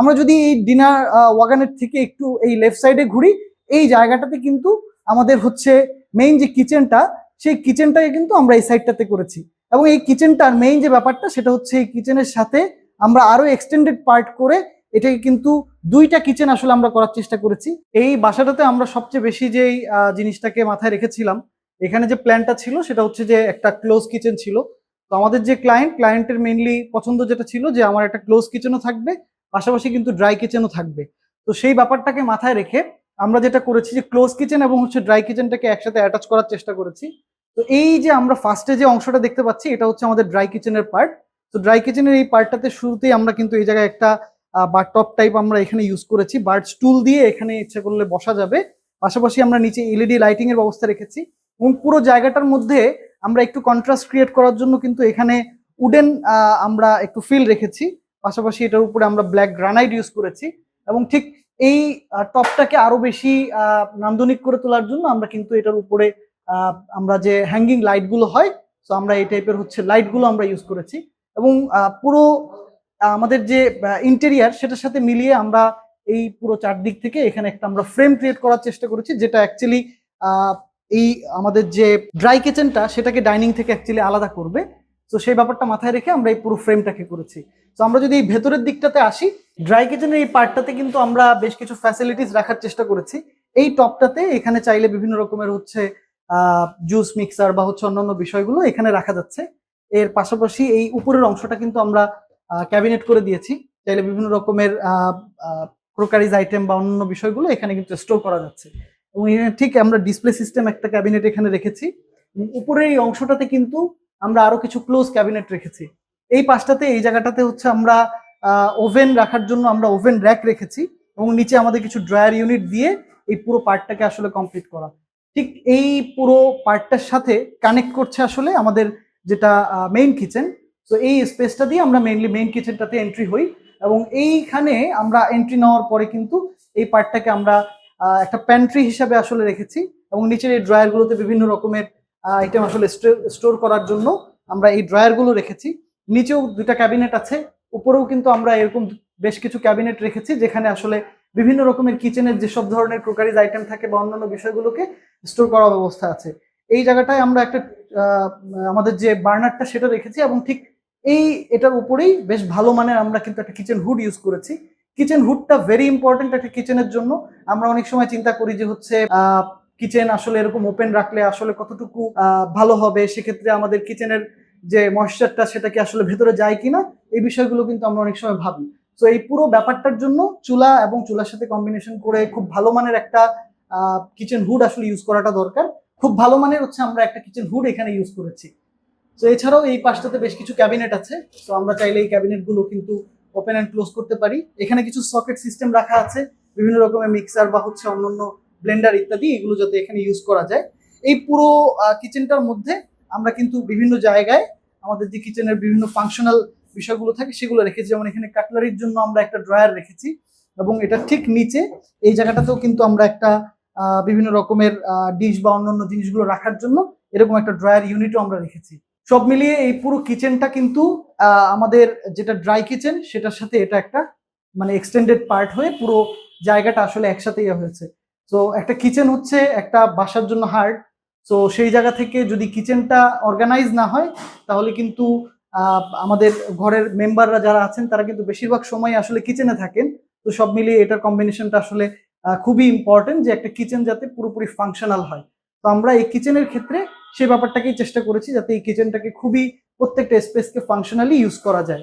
আমরা যদি এই ডিনার ওয়াগানের থেকে একটু এই লেফট সাইডে ঘুরি, এই জায়গাটাতে কিন্তু আমাদের হচ্ছে মেইন যে কিচেনটা সেই কিচেনটাকে কিন্তু আমরা এই সাইডটাতে করেছি। এবং এই কিচেনটার মেইন যে ব্যাপারটা, সেটা হচ্ছে এই কিচেনের সাথে আমরা আরও এক্সটেন্ডেড পার্ট করে এটাকে কিন্তু দুইটা কিচেন আসলে আমরা করার চেষ্টা করেছি। এই বাসাটাতে আমরা সবচেয়ে বেশি যেই জিনিসটাকে মাথায় রেখেছিলাম, এখানে যে প্ল্যানটা ছিল, সেটা হচ্ছে যে একটা ক্লোজ কিচেন ছিল। তো আমাদের যে ক্লায়েন্ট ক্লায়েন্টের মেইনলি পছন্দ যেটা ছিল যে আমার একটা ক্লোজ কিচেনও থাকবে পাশাপাশি কিন্তু ড্রাই কিচেনও থাকবে। তো সেই ব্যাপারটাকে মাথায় রেখে আমরা যেটা করেছি যে ক্লোজ কিচেন এবং হচ্ছে ড্রাই কিচেনটাকে একসাথে অ্যাটাচ করার চেষ্টা করেছি। তো এই যে আমরা ফার্স্টে যে অংশটা দেখতে পাচ্ছি, এটা হচ্ছে আমাদের ড্রাই কিচেনের পার্ট তো ড্রাই কিচেনের এই পার্টটাতে শুরুতেই আমরা কিন্তু এই জায়গায় একটা বার টপ টাইপ আমরা এখানে ইউজ করেছি। বার্ড স্টুল দিয়ে এখানে ইচ্ছে করলে বসা যাবে। পাশাপাশি আমরা নিচে এলইডি লাইটিং এর ব্যবস্থা রেখেছি। এবং পুরো জায়গাটার মধ্যে আমরা একটু কন্ট্রাস্ট ক্রিয়েট করার জন্য কিন্তু এখানে উডেন আমরা একটু ফিল রেখেছি। পাশাপাশি এটার উপরে আমরা ব্ল্যাক গ্রানাইট ইউজ করেছি এবং ঠিক এই টপটাকে আরও বেশি নান্দনিক করে তোলার জন্য আমরা কিন্তু এটার উপরে আমরা যে হ্যাঙ্গিং লাইটগুলো হয় তো আমরা এই টাইপের হচ্ছে লাইটগুলো আমরা ইউজ করেছি এবং পুরো আমাদের যে ইন্টেরিয়ার সেটার সাথে মিলিয়ে আমরা এই পুরো চারদিক থেকে এখানে একটা আমরা ফ্রেম ক্রিয়েট করার চেষ্টা করেছি, যেটা অ্যাকচুয়ালি এই আমাদের যে ড্রাই কিচেনটা সেটাকে ডাইনিং থেকে অ্যাকচুয়ালি আলাদা করবে। তো সেই ব্যাপারটা মাথায় রেখে আমরা এই পুরো ফ্রেমটাকে করেছি। তো আমরা যদি এই ভেতরের দিকটাতে আসি ড্রাই কিচেনের এই পার্টটাতে কিন্তু আমরা বেশ কিছু ফ্যাসিলিটিস রাখার চেষ্টা করেছি। এই টপটাতে এখানে চাইলে বিভিন্ন রকমের হচ্ছে জুস মিক্সার বা হচ্ছে অন্যান্য বিষয়গুলো এখানে রাখা যাচ্ছে। এর পাশাপাশি এই উপরের অংশটা কিন্তু আমরা ক্যাবিনেট করে দিয়েছি। চাইলে বিভিন্ন রকমের ক্রোকারিজ আইটেম বা অন্যান্য বিষয়গুলো এখানে কিন্তু স্টোর করা যাচ্ছে। এবং ঠিক আমরা ডিসপ্লে সিস্টেম একটা ক্যাবিনেট এখানে রেখেছি। উপরের এই অংশটাতে কিন্তু আমরা আরও কিছু ক্লোজ ক্যাবিনেট রেখেছি। এই পাশটাতে, এই জায়গাটাতে হচ্ছে আমরা ওভেন রাখার জন্য আমরা ওভেন র্যাক রেখেছি এবং নিচে আমাদের কিছু ড্রায়ার ইউনিট দিয়ে এই পুরো পার্টটাকে আসলে কমপ্লিট করা। ঠিক এই পুরো পার্টটার সাথে কানেক্ট করছে আসলে আমাদের যেটা মেইন কিচেন তো এই স্পেসটা দিয়ে আমরা মেইনলি মেইন কিচেনটাতে এন্ট্রি হই এবং এইখানে আমরা এন্ট্রি নেওয়ার পরে কিন্তু এই পার্টটাকে আমরা একটা প্যান্ট্রি হিসাবে আসলে রেখেছি এবং নিচের এই ড্রয়ারগুলোতে বিভিন্ন রকমের আইটেম আসলে স্টোর করার জন্য আমরা এই ড্রয়ারগুলো রেখেছি। নিচেও দুটা ক্যাবিনেট আছে, উপরেও কিন্তু আমরা এরকম বেশ কিছু ক্যাবিনেট রেখেছি, যেখানে আসলে বিভিন্ন রকমের কিচেনের যেসব ধরনের ক্রোকারিজ আইটেম থাকে বা অন্যান্য বিষয়গুলোকে স্টোর করার ব্যবস্থা আছে। এই জায়গাটায় আমরা একটা আমাদের যে বার্নারটা সেটা রেখেছি এবং ঠিক এই, এটার উপরেই বেশ ভালো মানের আমরা কিন্তু একটা কিচেন হুড ইউজ করেছি। কিচেন হুডটা ভেরি ইম্পর্টেন্ট একটা কিচেনের জন্য। আমরা অনেক সময় চিন্তা করি যে হচ্ছে কিচেন আসলে এরকম ওপেন রাখলে আসলে কতটুকু ভালো হবে? সেক্ষেত্রে আমাদের কিচেনের যে ময়শ্চারটা সেটা কি আসলে ভেতরে যায় কিনা? এই বিষয়গুলো কিন্তু আমরা অনেক সময় ভাবি। তো এই পুরো ব্যাপারটার জন্য চুলা এবং চুলার সাথে কম্বিনেশন করে খুব ভালো মানের একটা কিচেন হুড আসলে ইউজ করাটা দরকার। খুব ভালো মানের হচ্ছে আমরা একটা কিচেন হুড এখানে ইউজ করেছি। তো এছাড়াও এই পাশটাতে বেশ কিছু ক্যাবিনেট আছে। তো আমরা চাইলে এই ক্যাবিনেটগুলো কিন্তু ওপেন অ্যান্ড ক্লোজ করতে পারি। এখানে কিছু সকেট সিস্টেম রাখা আছে। বিভিন্ন রকমের মিক্সার বা হচ্ছে অন্যান্য ব্লেন্ডার ইত্যাদি এগুলো যাতে এখানে ইউজ করা যায়। এই পুরো কিচেনটার মধ্যে আমরা কিন্তু বিভিন্ন জায়গায় আমাদের যে কিচেনের বিভিন্ন ফাংশনাল বিষয়গুলো থাকে সেগুলো রেখেছি। যেমন এখানে কাটলারির জন্য আমরা একটা ড্রয়ার রেখেছি এবং এটা ঠিক নিচে এই জায়গাটাতেও কিন্তু আমরা একটা বিভিন্ন রকমের ডিশ বা অন্যান্য জিনিসগুলো রাখার জন্য এরকম একটা ড্রয়ার ইউনিটও আমরা রেখেছি। সব মিলিয়ে এই পুরো কিচেনটা কিন্তু আমাদের যেটা ড্রাই কিচেন সেটার সাথে এটা একটা মানে এক্সটেন্ডেড পার্ট হয়ে পুরো জায়গাটা আসলে একসাথে ইয়ে হয়েছে। তো একটা কিচেন হচ্ছে একটা বাসার জন্য হার্ড তো সেই জায়গা থেকে যদি কিচেনটা অর্গানাইজ না হয়, তাহলে কিন্তু আমাদের ঘরের মেম্বাররা যারা আছেন, তারা কিন্তু বেশিরভাগ সময় আসলে কিচেনে থাকেন। তো সব মিলিয়ে এটার কম্বিনেশনটা আসলে খুবই ইম্পর্টেন্ট যে একটা কিচেন যাতে পুরোপুরি ফাংশনাল হয়। তো আমরা এই কিচেনের ক্ষেত্রে সেই ব্যাপারটাকেই চেষ্টা করেছি যাতে এই কিচেনটাকে খুবই প্রত্যেকটা স্পেসকে ফাংশনালি ইউজ করা যায়।